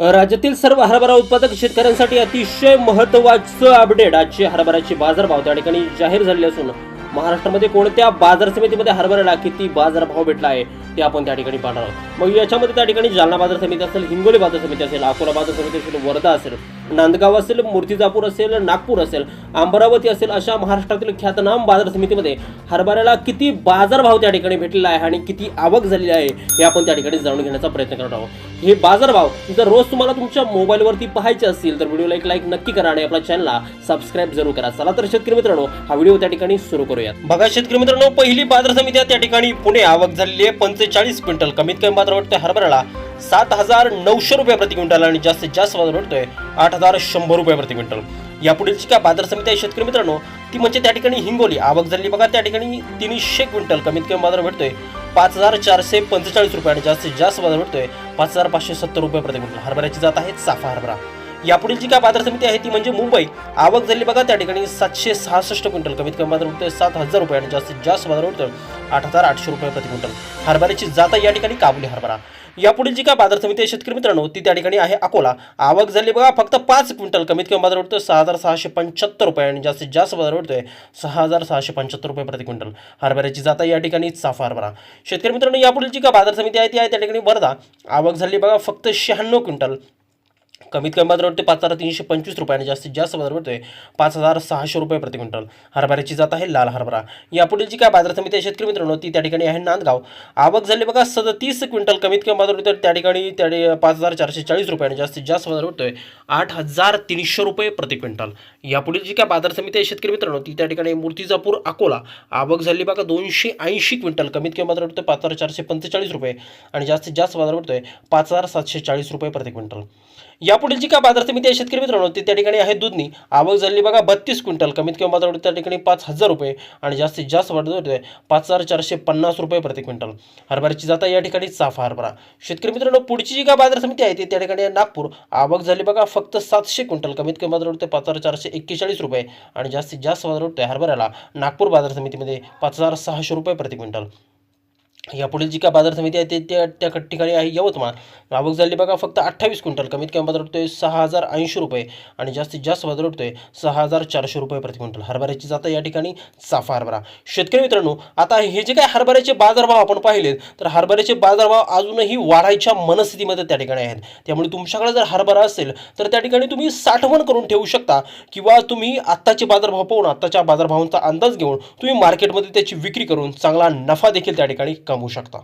राज्यातील सर्व हरभरा उत्पादक शेतकऱ्यांसाठी अतिशय महत्त्वाचं अपडेट आजचे हरभऱ्याचे बाजारभाव त्या ठिकाणी जाहीर झाले असून महाराष्ट्रामध्ये कोणत्या बाजार समितीमध्ये हरभऱ्याला किती बाजारभाव भेटला आहे ते आपण त्या ठिकाणी पाहणार आहोत. मग याच्यामध्ये त्या ठिकाणी जालना बाजार समिती असेल हिंगोली बाजार समिती असेल अकोला बाजार समिती असेल वर्धा असेल नांदगाव असेल मूर्तिजापूर असेल नागपूर असेल अमरावती असेल अशा महाराष्ट्रातील ख्यातनाम बाजार समितीमध्ये हरभऱ्याला किती बाजारभाव त्या ठिकाणी भेटलेला आहे आणि किती आवक झालेली आहे हे आपण त्या ठिकाणी जाणून घेण्याचा प्रयत्न करत आहोत. हे बाजारभाव जर रोज तुम्हाला तुमच्या मोबाईलवरती पाहायचे असतील तर व्हिडिओला एक लाईक नक्की करा आणि आपल्या चॅनलला सबस्क्राईब जरूर करा. चला तर शेतकरी मित्रांनो हा व्हिडिओ त्या ठिकाणी सुरू करूयात. बघा शेतकरी मित्रांनो पहिली बाजार समिती त्या ठिकाणी पुणे आवक झालेली आहे पंचेचाळीस क्विंटल कमीत कमी बाजार वाटतोय हरभऱ्याला. सात हजार नऊशे रुपये प्रति क्विंटल आणि जास्तीत जास्त बाजार आठ हजार शंभर रुपये प्रति क्विंटल. यापुढील काय बाजार समिती आहे शेतकरी मित्रांनो ती म्हणजे त्या ठिकाणी हिंगोली. आवक झाली बघा त्या ठिकाणी तीनशे क्विंटल कमीत कमी बाजार भेटतोय पाच हजार चारशे पंचेचाळीस रुपये आणि जास्तीत जास्त बाजार भेटतोय पाच हजार पाचशे सत्तर रुपये प्रति क्विंटल. हरभऱ्याची जात आहे चाफा हरभरा. यापुढील जी काय बाजार समिती आहे ती म्हणजे मुंबई. आवक झाली बघा त्या ठिकाणी सातशे सहासष्ट क्विंटल. कमीत कमी बाजार उठतोय सात हजार रुपये आणि जास्तीत जास्त बाजार उठतोय आठ हजार आठशे रुपये प्रति क्विंटल. हरभऱ्याची जाता या ठिकाणी काबुली हरभरा. यापुढील जी काय बाजार समिती आहे शेतकरी मित्रांनो ती त्या ठिकाणी आहे अकोला. आवक झाली बघा फक्त पाच क्विंटल. कमीत कमी बाजार उठतोय सहा हजार सहाशे पंच्याहत्तर रुपये आणि जास्तीत जास्त बाजार उठतोय सहा हजार सहाशे पंच्याहत्तर रुपये प्रति क्विंटल. हरभऱ्याची जाता या ठिकाणी चाफा हरभरा. शेतकरी मित्रांनो यापुढील जी काय बाजार समिती आहे ती आहे त्या ठिकाणी वर्धा आवक झाली बघा फक्त शहाण्णव क्विंटल. कमीत कमी बाजार वाटते पाच हजार तीनशे पंचवीस रुपये आणि जास्तीत जास्त बाजार वाटतोय पाच हजार सहाशे रुपये प्रति क्विंटल. हरभऱ्याची जात आहे लाल हरभरा. यापुढील जी काय बाजार समिती आहे शेतकरी मित्रांनो ती त्या ठिकाणी आहे नांदगाव. आवक झाली बघा सदतीस क्विंटल कमीत कमी बाजार वाटतोय त्या ठिकाणी त्या पाच हजार चारशे चाळीस रुपये आणि जास्तीत जास्त बाजार वाटतोय आठ हजार तीनशे रुपये प्रति क्विंटल. यापुढील जी काय बाजार समिती आहे शेतकरी मित्रांनो ती त्या ठिकाणी मूर्तिजापूर अकोला. आवक झाली बघा दोनशे ऐंशी क्विंटल. कमीत कमी बाजार वाटतोय पाच हजार चारशे पंचेचाळीस रुपये आणि जास्तीत जास्त बाजार वाटतोय पाच हजार सातशे चाळीस रुपये प्रति क्विंटल. या पुढील जी काय बाजार समिती आहे शेतकरी मित्रांनो ती त्या ठिकाणी आहे दुधनी. आवक झाली बघा बत्तीस क्विंटल. कमीत कमी बाजार त्या ठिकाणी पाच हजार रुपये आणि जास्तीत जास्त बाजार होते पाच हजार चारशे पन्नास रुपये प्रति क्विंटल. हरभऱ्याची जाता या ठिकाणी चाफा हरभरा. शेतकरी मित्रांनो पुढची जी काय बाजार समिती आहे ती त्या ठिकाणी नागपूर. आवक झाली बघा फक्त सातशे क्विंटल. कमीत कमी बाजार होते पाच हजार चारशे एक्केचाळीस रुपये आणि जास्तीत जास्त बाजार होते हरभऱ्याला नागपूर बाजार समितीमध्ये पाच हजार सहाशे रुपये प्रति क्विंटल. यापुढील जी काय बाजार समिती आहे ते त्या त्या ठिकाणी आहे यवतमाळ. आवक झाली बघा फक्त अठ्ठावीस क्विंटल. कमीत कमी बाजार उठतोय सहा हजार ऐंशी रुपये आणि जास्तीत जास्त बाजार उठतोय सहा हजार चारशे रुपये प्रति क्विंटल. हरभऱ्याची जाता या ठिकाणी चाफा हरभरा. शेतकरी मित्रांनो आता हे जे काय हरभऱ्याचे बाजारभाव आपण पाहिलेत तर हरभऱ्याचे बाजारभाव अजूनही वाढायच्या मनस्थितीमध्ये त्या ठिकाणी आहेत. त्यामुळे तुमच्याकडे जर हरभरा असेल तर त्या ठिकाणी तुम्ही साठवण करून ठेवू शकता किंवा तुम्ही आत्ताचे बाजारभाव पाहून आत्ताच्या बाजारभावांचा अंदाज घेऊन तुम्ही मार्केटमध्ये त्याची विक्री करून चांगला नफा देखील त्या ठिकाणी कमवू शकता.